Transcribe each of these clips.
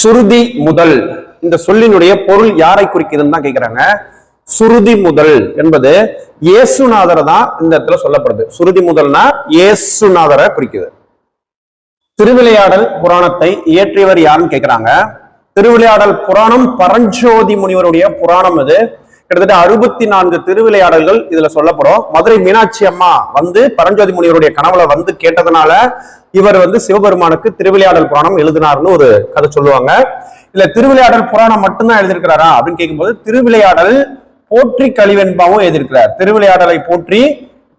சுருதி முதல். இந்த சொல்லினுடைய பொருள் யாரை குறிக்குதுன்னு தான் கேக்குறாங்க. சுருதி முதல் என்பது இயேசுநாதர் தான் இந்த இடத்துல சொல்லப்படுது. சுருதி முதல்னா இயேசுநாதரை குறிக்குது. திருவிளையாடல் புராணத்தை இயற்றியவர் யாருன்னு கேட்கிறாங்க திருவிளையாடல் புராணம் பரஞ்சோதி முனிவருடைய புராணம் இது. கிட்டத்தட்ட அறுபத்தி நான்கு திருவிளையாடல்கள் இதுல சொல்லப்படும் மதுரை மீனாட்சி அம்மா வந்து பரஞ்சோதி முனிவருடைய கனவுல வந்து கேட்டதுனால இவர் வந்து சிவபெருமானுக்கு திருவிளையாடல் புராணம் எழுதினார்னு ஒரு கதை சொல்லுவாங்க. இல்ல திருவிளையாடல் புராணம் மட்டும்தான் எழுதியிருக்கிறாரா? அப்படின்னு கேட்கும்போது திருவிளையாடல் போற்றி கழிவெண்பாவும் எழுதியிருக்கிறார். திருவிளையாடலை போற்றி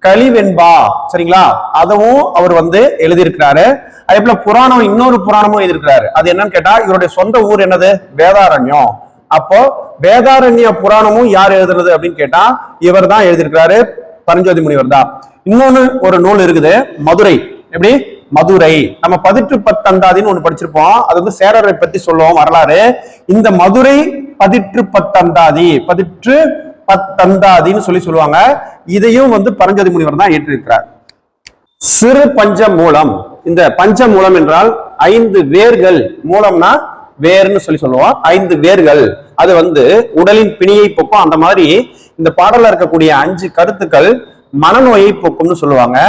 கழிவெண்பா சரிங்களா? அதுவும் அவர் வந்து எழுதியிருக்கிறாரு. அதே போல புராணம் இன்னொரு புராணமும் எழுதியிருக்கிறாரு. அது என்னன்னு கேட்டா இவருடைய சொந்த ஊர் என்னது? வேதாரண்யம். அப்போ வேதாரண்ய புராணமும் யார் எழுதுறது அப்படின்னு கேட்டா இவர் தான் எழுதியிருக்கிறாரு. பரஞ்சோதி முனிவர் தான் இன்னொன்னு ஒரு நூல் இருக்குது. மதுரை. எப்படி? மதுரை. நம்ம பதிற்று பத்தந்தாதின்னு ஒண்ணு படிச்சிருப்போம். அது வந்து சேரரை பத்தி சொல்லுவோம் வரலாறு. இந்த மதுரை பதிற்று பத்தந்தாதி பதிற்று பத்தந்தாதின்னு சொல்லி சொல்லுவாங்க. இதையும் வந்து பரஞ்சதி முனிவர் தான் ஏற்றிருக்கிறார். சிறு பஞ்ச மூலம் இந்த பஞ்ச மூலம் என்றால் ஐந்து வேர்கள். மூலம்னா வேர்னு சொல்லி சொல்லுவோம். ஐந்து வேர்கள். அது வந்து உடலின் பிணியை போக்கும். அந்த மாதிரி இந்த பாடல இருக்கக்கூடிய அஞ்சு கருத்துக்கள் மனநோயை போக்கும்னு சொல்லுவாங்க.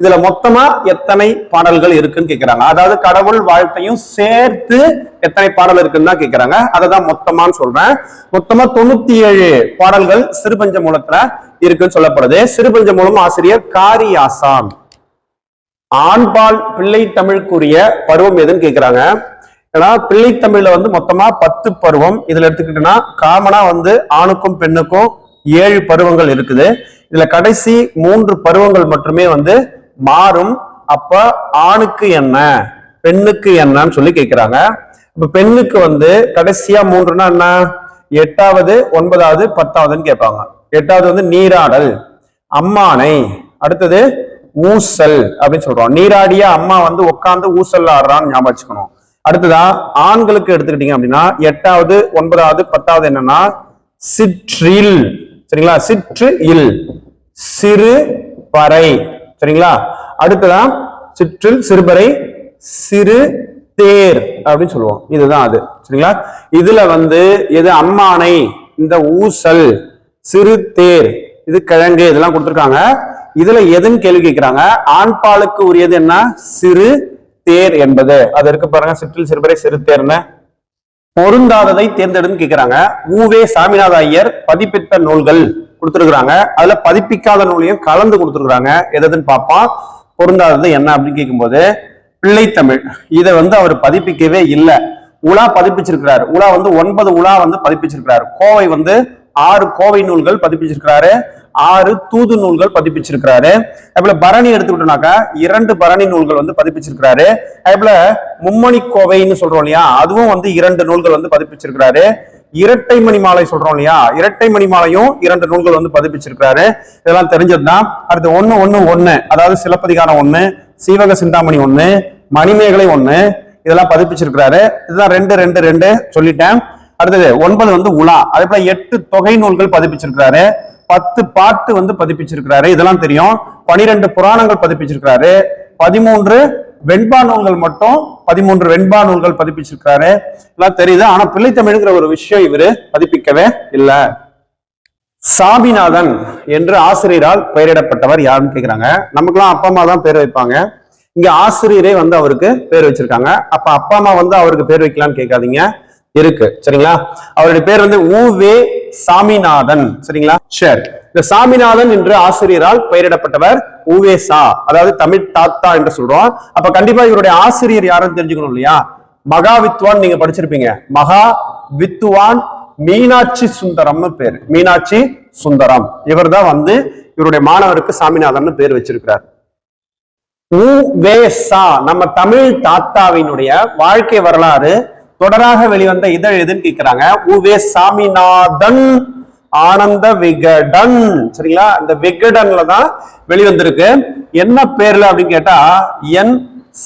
இதுல மொத்தமா எத்தனை பாடல்கள் இருக்குன்னு கேட்கிறாங்க அதாவது கடவுள் வாழ்க்கையும் சேர்த்து எத்தனை பாடல் இருக்குன்னு தான் கேட்கிறாங்க அதை தான் மொத்தமான்னு சொல்றேன். மொத்தமா தொண்ணூத்தி ஏழு பாடல்கள் சிறுபஞ்ச மூலத்துல இருக்குன்னு சொல்லப்படுது. சிறுபஞ்ச மூலம் ஆசிரியர் காரி ஆண்பால் பிள்ளை தமிழுக்குரிய பருவம் எதுன்னு கேட்கிறாங்க ஏன்னா பிள்ளை தமிழ்ல வந்து மொத்தமா பத்து பருவம். இதுல எடுத்துக்கிட்டோம்னா காமனா வந்து ஆணுக்கும் பெண்ணுக்கும் ஏழு பருவங்கள் இருக்குது. இதுல கடைசி மூன்று பருவங்கள் மட்டுமே வந்து மாறும். அப்ப ஆணுக்கு என்ன பெண்ணுக்கு என்னன்னு சொல்லி கேட்கிறாங்க இப்ப பெண்ணுக்கு வந்து கடைசியா மூன்றுனா என்ன? எட்டாவது ஒன்பதாவது பத்தாவதுன்னு கேட்பாங்க. எட்டாவது வந்து நீராடல் அம்மானை அடுத்தது ஊசல் அப்படின்னு சொல்றோம். நீராடிய அம்மா வந்து உட்கார்ந்து ஊசல் ஆடுறான்னு ஞாபகம் வச்சுக்கணும். அடுத்ததா ஆண்களுக்கு எடுத்துக்கிட்டீங்க அப்படின்னா எட்டாவது ஒன்பதாவது பத்தாவது என்னன்னா சிற்றில். சரிங்களா? சிற்று இல் சிறு பறை. சரிங்களா? அடுத்ததான் சிற்றில் சிறுபறை சிறு தேர் அப்படின்னு சொல்லுவோம். இதுதான் அது. சரிங்களா? இதுல வந்து எது? அம்மானை இந்த ஊசல் சிறு தேர் இது கிழங்கு இதெல்லாம் கொடுத்துருக்காங்க. இதுல எதுன்னு கேள்வி கேட்கிறாங்க? ஆண்பாலுக்கு உரியது என்ன? சிறு தேர் என்பது. அது இருக்கு பாருங்க. சிற்றில் சிறுபறை சிறு தேர்னு. பொருந்தாததை தேர்ந்தெடுன்னு கேட்கிறாங்க ஊவே சாமிநாத ஐயர் பதிப்பித்த நூல்கள் கொடுத்துருக்குறாங்க. அதுல பதிப்பிக்காத நூலையும் கலந்து கொடுத்துருக்குறாங்க. எதுன்னு பார்ப்போம். பொருந்தாதது என்ன அப்படின்னு கேட்கும்போது பிள்ளைத்தமிழ். இதை வந்து அவர் பதிப்பிக்கவே இல்லை. உலா பதிப்பிச்சிருக்கிறார். உலா வந்து ஒன்பது உலா வந்து பதிப்பிச்சிருக்கிறாரு. கோவை வந்து ஆறு கோவை நூல்கள் பதிப்பிச்சிருக்கிறாரு. ஆறு தூது நூல்கள் பதிப்பிச்சிருக்கிறாரு. அதுபோல பரணி எடுத்துக்கிட்டோம்னாக்கா இரண்டு பரணி நூல்கள் வந்து பதிப்பிச்சிருக்கிறாரு. அதுபோல மும்மணி கோவைன்னு சொல்றோம் இல்லையா அதுவும் வந்து இரண்டு நூல்கள் வந்து பதிப்பிச்சிருக்கிறாரு. இரட்டை மணி மாலை சொல்றோம் இல்லையா இரட்டை மணி மாலையும் இரண்டு நூல்கள் வந்து பதிப்பிச்சிருக்கிறாரு. இதெல்லாம் தெரிஞ்சதுதான் அடுத்து ஒண்ணு ஒண்ணு ஒண்ணு அதாவது சிலப்பதிகாரம் ஒண்ணு சீவக சிந்தாமணி ஒண்ணு மணிமேகலை ஒண்ணு இதெல்லாம் பதிப்பிச்சிருக்கிறாரு. இதுதான் ரெண்டு ரெண்டு ரெண்டு சொல்லிட்டேன். அடுத்தது ஒன்பது வந்து உலா. அதே போல எட்டு தொகை நூல்கள் பதிப்பிச்சிருக்கிறாரு. பத்து பாட்டு வந்து பதிப்பிச்சிருக்கிறாரு. இதெல்லாம் தெரியும். பனிரெண்டு புராணங்கள் பதிப்பிச்சிருக்கிறாரு. பதிமூன்று வெண்பா நூல்கள் மட்டும் பதிமூன்று வெண்பா நூல்கள் பதிப்பிச்சிருக்கிறாரு. எல்லாம் தெரியுது. ஆனா பிள்ளைத்தமிழ்ங்கிற ஒரு விஷயம் இவரு பதிப்பிக்கவே இல்லை. சாமிநாதன் என்று ஆசிரியரால் பெயரிடப்பட்டவர் யாருன்னு கேக்குறாங்க. நமக்கெல்லாம் அப்பா அம்மா தான் பேர் வைப்பாங்க. இங்க ஆசிரியரே வந்து அவருக்கு பேர் வச்சிருக்காங்க. அப்ப அப்பா அம்மா வந்து அவருக்கு பேர் வைக்கலாம்னு கேட்காதீங்க. இருக்கு. சரிங்களா? அவருடைய பேர் வந்து ஊவே சாமிநாதன். சரிங்களா? ஷேர். இந்த சாமிநாதன் என்று ஆசிரியரால் பெயரிடப்பட்டவர் ஊவே சா. அதாவது தமிழ் தாத்தா என்று சொல்றோம். அப்ப கண்டிப்பா இவருடைய ஆசிரியர் யாருன்னு தெரிஞ்சுக்கணும் இல்லையா? மகா வித்வான் நீங்க படிச்சிருப்பீங்க. மகா வித்துவான் மீனாட்சி சுந்தரம்னு பேர். மீனாட்சி சுந்தரம். இவர் தான் வந்து இவருடைய மாணவருக்கு சாமிநாதன் பேர் வச்சிருக்கிறார். உ வே சா. நம்ம தமிழ் தாத்தாவினுடைய வாழ்க்கை வரலாறு தொடராக வெளிவந்த இதழ் எதுன்னு கேட்கிறாங்க உ வே சாமிநாதன் ஆனந்த விகடன். சரிங்களா? இந்த விகடன்ல தான் வெளிவந்திருக்கு. என்ன பேர்ல அப்படின்னு கேட்டா என்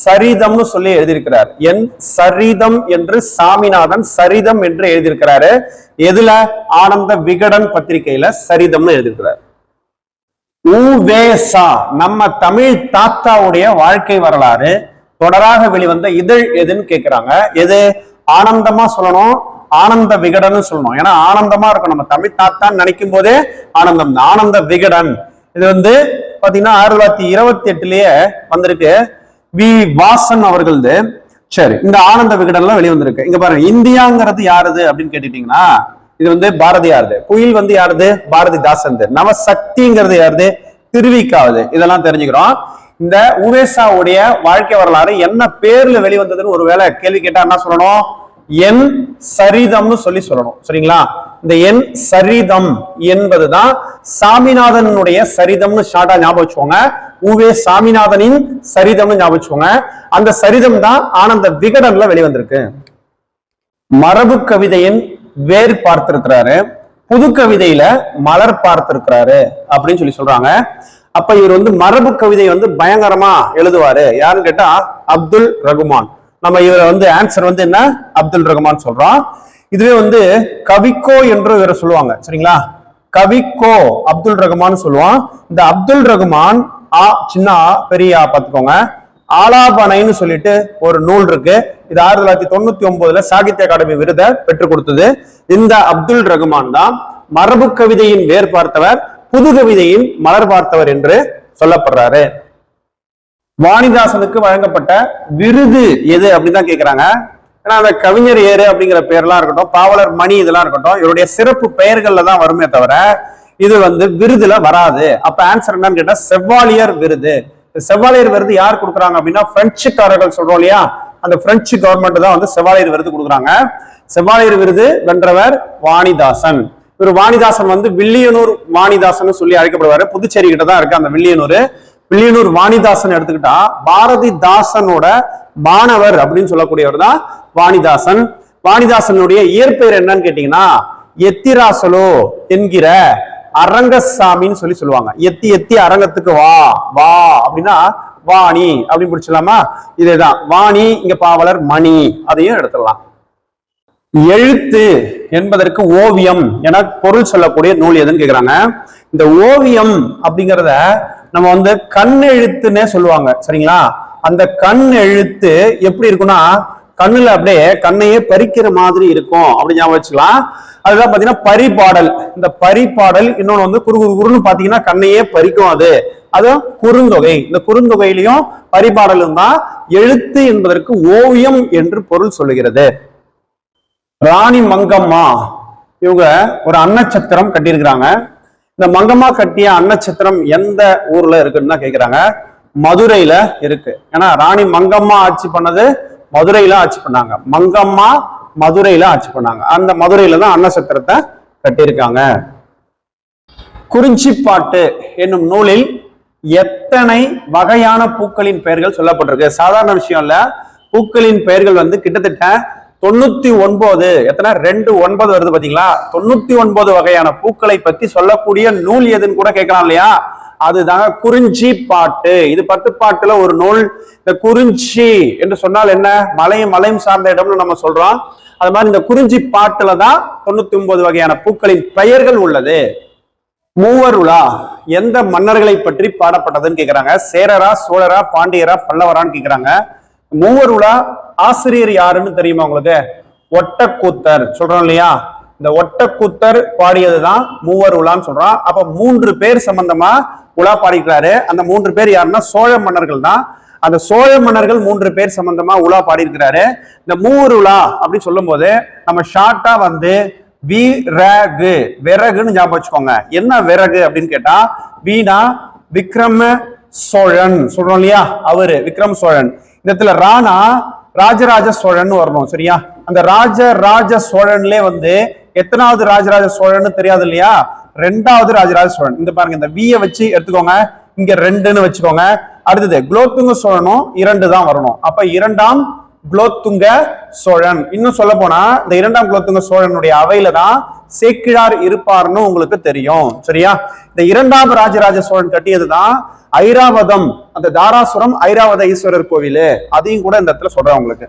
சரிதம்னு சொல்லி எழுதியிருக்கிறார். என் சரிதம் என்று சாமிநாதன் சரிதம் என்று எழுதியிருக்கிறாரு. எதுல? ஆனந்த விகடன் பத்திரிகையில சரிதம்னு எழுதியிருக்கிறார். உவேசா நம்ம தமிழ் தாத்தாவுடைய வாழ்க்கை வரலாறு தொடராக வெளிவந்த இதழ் எதுன்னு கேட்கிறாங்க எது? ஆனந்தமா சொல்லணும் ஆனந்த விகடன்னு சொல்லணும். ஏன்னா ஆனந்தமா இருக்கும் நம்ம தமிழ் தாத்தான்னு நினைக்கும் போதே ஆனந்தம் ஆனந்த விகடன். இது வந்து பாத்தீங்கன்னா ஆயிரத்தி தொள்ளாயிரத்தி இருபத்தி எட்டுலயே வந்திருக்கு. வி. வாசன் அவர்களது. சரி இந்த ஆனந்த விகடன்லாம் வெளிய வந்திருக்கு. இங்க பாருங்க இந்தியாங்கிறது யாருது அப்படின்னு கேட்டுட்டீங்கன்னா இது வந்து பாரதியாருது. குயில் வந்து யாருது? பாரதிதாசன் நவசக்திங்கிறது யாருது? திருவிக்காவது. இதெல்லாம் தெரிஞ்சுக்கிறோம். இந்த உவேசாவுடைய வாழ்க்கை வரலாறு என்ன பேர்ல வெளிவந்ததுன்னு ஒருவேளை கேள்வி கேட்டா என்ன சொல்லணும்? என் சரிதம்னு சொல்லி சொல்லணும். சரிங்களா? இந்த என் சரிதம் என்பதுதான் சாமிநாதனுடைய சரிதம்னு ஷார்ட்டா ஞாபகம் வச்சுக்கோங்க. உவே சாமிநாதனின் சரிதம்னு ஞாபகம் வச்சுக்கோங்க. அந்த சரிதம் தான் ஆனந்த விகடன்ல வெளிவந்திருக்கு. மரபு கவிதையின் வேர் பார்த்திருக்கிறாரு. புது கவிதையில மலர் பார்த்திருக்கிறாரு அப்படின்னு சொல்லி சொல்றாங்க. அப்ப இவர் வந்து மரபு கவிதை வந்து பயங்கரமா எழுதுவாரு. யாருன்னு கேட்டா அப்துல் ரகுமான். நம்ம இவரை வந்து ஆன்சர் வந்து என்ன? அப்துல் ரகுமான் சொல்றோம் இதுவே வந்து கவிக்கோ என்று இவரை சொல்லுவாங்க. சரிங்களா? கவிக்கோ அப்துல் ரகுமான் சொல்லுவான். இந்த அப்துல் ரகுமான் ஆ சின்ன ஆ, பெரிய ஆ பார்த்துக்கோங்க. ஆலாபனைன்னு சொல்லிட்டு ஒரு நூல் இருக்கு. இது ஆயிரத்தி தொள்ளாயிரத்தி தொண்ணூத்தி ஒன்பதுல சாகித்ய அகாடமி விருதை பெற்றுக் கொடுத்தது. இந்த அப்துல் ரகுமான் தான் மரபு கவிதையின் வேர் பார்த்தவர் புது கவிதையின் மலர் பார்த்தவர் என்று சொல்லப்படுறாரு. வாணிதாசனுக்கு வழங்கப்பட்ட விருது எது அப்படின்னு தான் கேக்குறாங்க. ஏன்னா அந்த கவிஞர் ஏறு அப்படிங்கிற பேர்லாம் இருக்கட்டும் பாவலர் மணி இதெல்லாம் இருக்கட்டும் இவருடைய சிறப்பு பெயர்கள்ல தான் வருமே தவிர இது வந்து விருதுல வராது. அப்ப ஆன்சர் என்னன்னு கேட்டா செவ்வாலியர் விருது. செவ்வாலியர் விருது யார் கொடுக்குறாங்க அப்படின்னா பிரெஞ்சுக்காரர்கள் சொல்றோம் இல்லையா? அந்த பிரெஞ்சு கவர்மெண்ட் தான் வந்து செவ்வாலியர் விருது கொடுக்குறாங்க. செவ்வாலியர் விருது வென்றவர் வாணிதாசன். இவர் வாணிதாசன் வந்து வில்லியனூர் வாணிதாசன் சொல்லி அழைக்கப்படுவாரு. புதுச்சேரி கிட்ட தான் இருக்கு அந்த வில்லியனூர். வில்லியனூர் வாணிதாசன் எடுத்துக்கிட்டா பாரதிதாசனோட மாணவர் அப்படின்னு சொல்லக்கூடியவர் தான் வாணிதாசன். வாணிதாசனுடைய இயற்பெயர் என்னன்னு கேட்டீங்கன்னா எத்திராசலோ என்கிற அரங்கசாமின்னு சொல்லி சொல்லுவாங்க. எத்தி எத்தி அரங்கத்துக்கு வா வா அப்படின்னா வாணி அப்படின்னு பிடிச்சலாமா இதேதான். வாணி இங்க பாவலர் மணி அதையும் எடுத்துடலாம். எழுத்து என்பதற்கு ஓவியம் என பொருள் சொல்லக்கூடிய நூல் எதுன்னு கேக்குறாங்க. இந்த ஓவியம் அப்படிங்கிறத நம்ம வந்து கண் எழுத்துன்னே சொல்லுவாங்க. சரிங்களா? அந்த கண் எழுத்து எப்படி இருக்கும்னா கண்ணுல அப்படியே கண்ணையே பறிக்கிற மாதிரி இருக்கும். அப்படி ஞாபகம் வச்சுக்கலாம். அதுதான் பாத்தீங்கன்னா பரிபாடல். இந்த பரிபாடல் இன்னொன்னு வந்து குறு குறு குறுன்னு பாத்தீங்கன்னா கண்ணையே பறிக்கும் அது. அதுவும் குறுந்தொகை. இந்த குறுந்தொகையிலையும் பரிபாடலும் தான் எழுத்து என்பதற்கு ஓவியம் என்று பொருள் சொல்லுகிறது. ராணி மங்கம்மா. இவங்க ஒரு அன்னச்சத்திரம் கட்டியிருக்கிறாங்க. இந்த மங்கம்மா கட்டிய அன்னச்சத்திரம் எந்த ஊர்ல இருக்குன்னு தான் கேக்குறாங்க. மதுரையில இருக்கு. ஏன்னா ராணி மங்கம்மா ஆட்சி பண்ணது மதுரையில ஆட்சி பண்ணாங்க. மங்கம்மா மதுரையில ஆட்சி பண்ணாங்க. அந்த மதுரையில தான் அன்னச்சத்திரத்தை கட்டியிருக்காங்க. குறிஞ்சிப்பாட்டு என்னும் நூலில் எத்தனை வகையான பூக்களின் பெயர்கள் சொல்லப்பட்டிருக்கு? சாதாரண விஷயம் இல்ல. பூக்களின் பெயர்கள் வந்து கிட்டத்தட்ட தொண்ணூத்தி ஒன்பது. எத்தனை? ரெண்டு ஒன்பது வருது பாத்தீங்களா? தொண்ணூத்தி ஒன்பது வகையான பூக்களை பத்தி சொல்லக்கூடிய நூல் எதுன்னு கூட கேட்கலாம் இல்லையா? அதுதாங்க குறிஞ்சி பாட்டு. இது பத்து பாட்டுல ஒரு நூல். இந்த குறிஞ்சி என்று சொன்னால் என்ன? மலையும் மலையும் சார்ந்த இடம்னு நம்ம சொல்றோம். அது மாதிரி இந்த குறிஞ்சி பாட்டுல தான் தொண்ணூத்தி ஒன்பது வகையான பூக்களின் பெயர்கள் உள்ளது. மூவர் உலா எந்த மன்னர்களை பற்றி பாடப்பட்டதுன்னு கேக்குறாங்க. சேரரா சோழரா பாண்டியரா பல்லவரான்னு கேக்குறாங்க. மூவர் உலா ஆசிரியர் யாருன்னு தெரியுமா உங்களுக்கு? ஒட்டக்கூத்தர். சொல்றோம் இல்லையா? இந்த ஒட்டக்கூத்தர் பாடியதுதான் மூவர் உலான்னு சொல்றோம் அப்ப மூன்று பேர் சம்பந்தமா உலா பாடிக்கிறாரு அந்த மூன்று பேர் யாருன்னா சோழ மன்னர்கள் தான். அந்த சோழ மன்னர்கள் மூன்று பேர் சம்பந்தமா உலா பாடியிருக்கிறாரு. இந்த மூவர் உலா அப்படின்னு சொல்லும் போது நம்ம ஷார்ட்டா வந்து விறகு விறகுன்னு ஞாபகம் வச்சுக்கோங்க. என்ன விறகு அப்படின்னு கேட்டா வீணா விக்ரம சோழன். சொல்றோம் இல்லையா? அவரு விக்ரம் சோழன். இந்த இடத்துல ராணா ராஜராஜ சோழன் வரணும் சரியா? அந்த ராஜ ராஜ சோழன்லே வந்து எத்தனாவது ராஜராஜ சோழன் தெரியாது இல்லையா? ரெண்டாவது ராஜராஜ சோழன். இந்த பாருங்க இந்த விய வச்சு எடுத்துக்கோங்க. இங்க ரெண்டுன்னு வச்சுக்கோங்க. அடுத்தது குலோத்துங்க சோழனும் இரண்டு தான் வரணும். அப்ப இரண்டாம் குலோத்துங்க சோழன். இன்னும் சொல்ல போனா இந்த இரண்டாம் குலோத்துங்க சோழனுடைய அவையில தான் சேக்கிழார் இருப்பார்னு உங்களுக்கு தெரியும். சரியா? இந்த இரண்டாம் ராஜராஜ சோழன் கட்டியதுதான் ஐராவதம் அந்த தாராசுரம் ஐராவத ஈஸ்வரர் கோவில். அதையும் கூட இந்த இடத்துல சொல்றேன் உங்களுக்கு.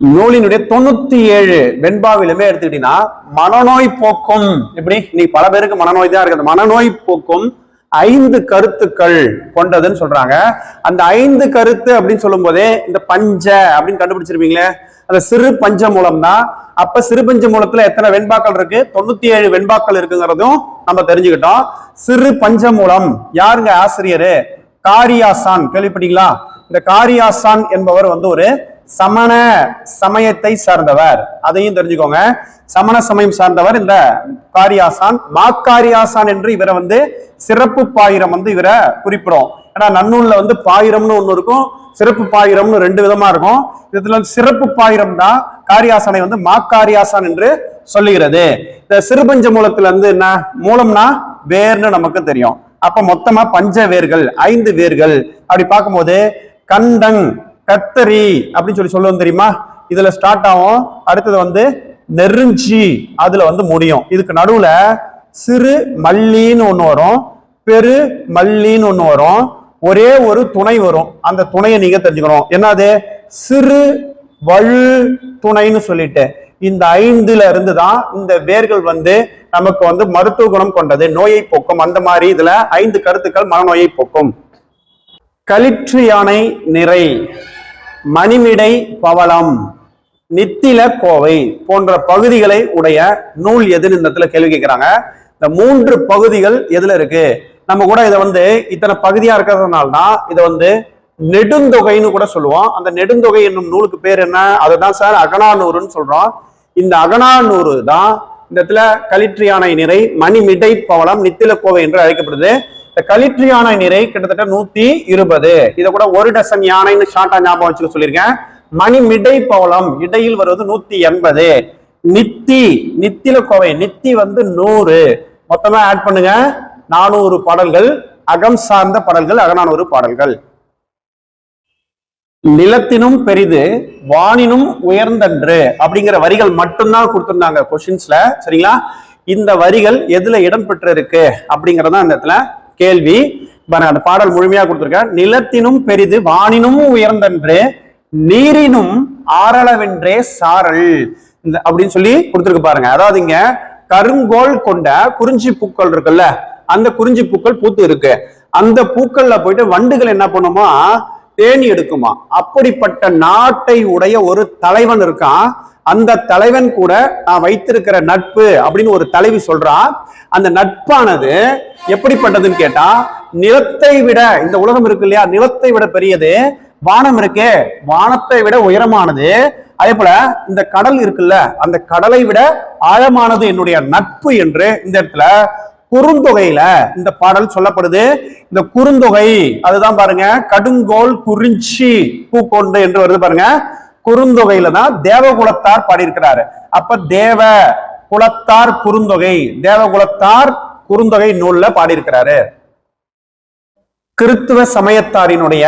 நூலினுடைய தொண்ணூத்தி ஏழு வெண்பாவிலுமே எடுத்துக்கிட்டீங்கன்னா மனநோய் போக்கும். எப்படி? இன்னைக்கு பல பேருக்கு மனநோய் தான் இருக்குது. மனநோய் போக்கும் ஐந்து கருத்துக்கள் கொண்டதுன்னு சொல்றாங்க. அந்த ஐந்து கருத்து அப்படின்னு சொல்லும் போதே இந்த பஞ்ச அப்படின்னு கண்டுபிடிச்சிருப்பீங்களே? அந்த சிறு பஞ்சமூலம் தான் அப்ப சிறு பஞ்சமூலத்துல எத்தனை வெண்பாக்கள் இருக்கு? தொண்ணூத்தி ஏழு வெண்பாக்கள் இருக்குங்கிறதும் நம்ம தெரிஞ்சுக்கிட்டோம். சிறு பஞ்சமூலம் யாருங்க ஆசிரியரு? காரியாசான். கேள்விப்பட்டீங்களா? இந்த காரியாசான் என்பவர் வந்து ஒரு சமண சமயத்தை சார்ந்தவர். அதையும் தெரிஞ்சுக்கோங்க. சமண சமயம் சார்ந்தவர் இந்த காரியாசான் மாக்காரியாசான் என்று இவரை வந்து சிறப்பு பாயிரம் வந்து இவரை குறிப்பிடும் ஏன்னா நன்னூல்ல வந்து பாயிரம்னு ஒண்ணு இருக்கும் சிறப்பு பாயிரம்னு ரெண்டு விதமா இருக்கும். இதுல வந்து சிறப்பு பாயிரம் தான் காரியாசனை வந்து மாக்காரியாசான் என்று சொல்லுகிறது. இந்த சிறுபஞ்ச மூலத்துல இருந்து என்ன? மூலம்னா வேர்னு நமக்கு தெரியும். அப்ப மொத்தமா பஞ்ச வேர்கள் ஐந்து வேர்கள். அப்படி பார்க்கும்போது கண்டங் கத்தரி அப்படின்னு சொல்லி சொல்லுவோம் தெரியுமா? இதுல ஸ்டார்ட் ஆகும். அடுத்தது வந்து நெருஞ்சி அதுல வந்து முடியும். இதுக்கு நடுவுல சிறு மல்லின்னு ஒண்ணு வரும். பெரு மல்லின்னு ஒண்ணு வரும். ஒரே ஒரு துணை வரும். அந்த துணையை நீங்க தெரிஞ்சுக்கணும். என்னது? சிறு வழு துணைன்னு சொல்லிட்டு. இந்த ஐந்துல இருந்து தான் இந்த வேர்கள் வந்து நமக்கு வந்து மருத்துவ குணம் கொண்டது. நோயை போக்கும். அந்த மாதிரி இதுல ஐந்து கருத்துக்கள் மனநோயை போக்கும். களிற்று யானை நிறை மணிமிடை பவளம் நித்தில கோவை போன்ற பகுதிகளை உடைய நூல் எதுன்னு இந்த இடத்துல கேள்வி கேட்கிறாங்க. இந்த மூன்று பகுதிகள் எதுல இருக்கு? நம்ம கூட இதை வந்து இத்தனை பகுதியா இருக்கிறதுனால தான் இதை வந்து நெடுந்தொகைன்னு கூட சொல்லுவோம். அந்த நெடுந்தொகை என்னும் நூலுக்கு பேர் என்ன? அதுதான் சார் அகனானூறுன்னு சொல்றோம். இந்த அகனானூறு தான் இந்த இடத்துல களிற்று யானை நிறை மணிமிடை பவளம் நித்தில கோவை என்று அழைக்கப்படுது. இந்த களிற்று யானை நிறை கிட்டத்தட்ட நூத்தி இருபது. இதை கூட ஒரு டசன் யானைன்னு ஷார்ட்டா ஞாபகம் வச்சுக்க சொல்லியிருக்கேன். மணி மிடை பவளம் இடையில் வருவது நூத்தி எண்பது. நித்தி நித்தில கோவை நித்தி வந்து நூறு. மொத்தமா ஆட் பண்ணுங்க. நானூறு பாடல்கள் அகம் சார்ந்த பாடல்கள் அகநானூறு பாடல்கள். நிலத்தினும் பெரிது வானினும் உயர்ந்தன்று அப்படிங்கிற வரிகள் மட்டும்தான் கொடுத்திருந்தாங்க கொஸ்டின்ஸ்ல சரிங்களா? இந்த வரிகள் எதுல இடம் பெற்றிருக்கு அப்படிங்கறதான் இந்த இடத்துல கேள்வி. பாருங்க, அந்த பாடல் முழுமையா கொடுத்திருக்கேன் நிலத்தினும் பெரிது வானினும் உயர்ந்தன்று நீரினும் ஆரளவென்றே சாரல். இந்த அப்படின்னு சொல்லி கொடுத்துருக்கு பாருங்க. அதாவது இங்க கருங்கோல் கொண்ட குறிஞ்சி பூக்கள் இருக்குல்ல அந்த குறிஞ்சி பூக்கள் பூத்து இருக்கு. அந்த பூக்கள்ல போயிட்டு வண்டுகள் என்ன பண்ணுமா? தேனி எடுக்குமா? அப்படிப்பட்ட நாட்டை உடைய ஒரு தலைவன் இருக்கான். அந்த தலைவன் கூட நான் வைத்திருக்கிற நட்பு அப்படின்னு ஒரு தலைவி சொல்றான் அந்த நட்பானது எப்படிப்பட்டதுன்னு கேட்டா நிலத்தை விட இந்த உலகம் இருக்கு இல்லையா நிலத்தை விட பெரியது வானம் இருக்கே வானத்தை விட உயரமானது. அதே போல இந்த கடல் இருக்குல்ல அந்த கடலை விட ஆழமானது என்னுடைய நட்பு என்று இந்த இடத்துல குறுந்தொகையில இந்த பாடல் சொல்லப்படுது. இந்த குறுந்தொகை அதுதான் பாருங்க கடுங்கோல் குறிஞ்சி பூக்கொண்டு என்று வருது பாருங்க. குறுந்தொகையில தான் தேவகுலத்தார் பாடியிருக்கிறாரு. அப்ப தேவ குலத்தார் குறுந்தொகை தேவகுலத்தார் குறுந்தொகை நூல்ல பாடியிருக்கிறாரு. கிறித்துவ சமயத்தாரினுடைய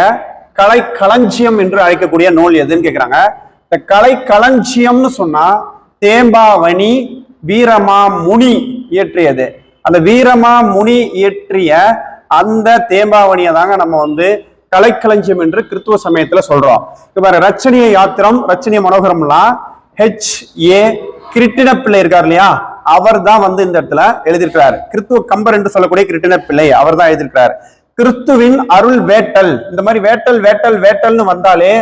கலை களஞ்சியம் என்று அழைக்கக்கூடிய நூல் எதுன்னு கேக்குறாங்க? இந்த கலை களஞ்சியம்னு சொன்னா தேம்பாவணி வீரமா முனி இயற்றியது. அந்த வீரமா முனி இயற்றிய அந்த தேம்பாவணியை தாங்க நம்ம வந்து கலைக்களஞ்சியம் என்று கிறித்துவ சமயத்துல சொல்றோம். இப்ப ரச்சனிய யாத்திரம் ரச்சனிய மனோகரம்லாம் ஹெச் ஏ கிருட்டின பிள்ளை இருக்கார் இல்லையா? அவர் தான் வந்து இந்த இடத்துல எழுதியிருக்கிறார். கிறித்துவ கம்பர் என்று சொல்லக்கூடிய கிருட்டின பிள்ளை அவர் தான் எழுதியிருக்கிறார். கிறிஸ்துவின் அருள் வேட்டல். இந்த மாதிரி வேட்டல் வேட்டல் வேட்டல்னு வந்தாலே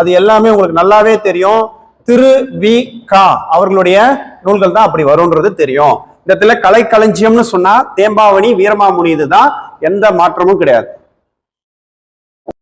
அது எல்லாமே உங்களுக்கு நல்லாவே தெரியும். திரு வி கா அவர்களுடைய நூல்கள் தான் அப்படி வரும்ன்றது தெரியும். இந்த இடத்துல கலைக்களஞ்சியம்னு சொன்னா தேம்பாவணி வீரமாமுனி இதுதான் எந்த மாற்றமும் கிடையாது.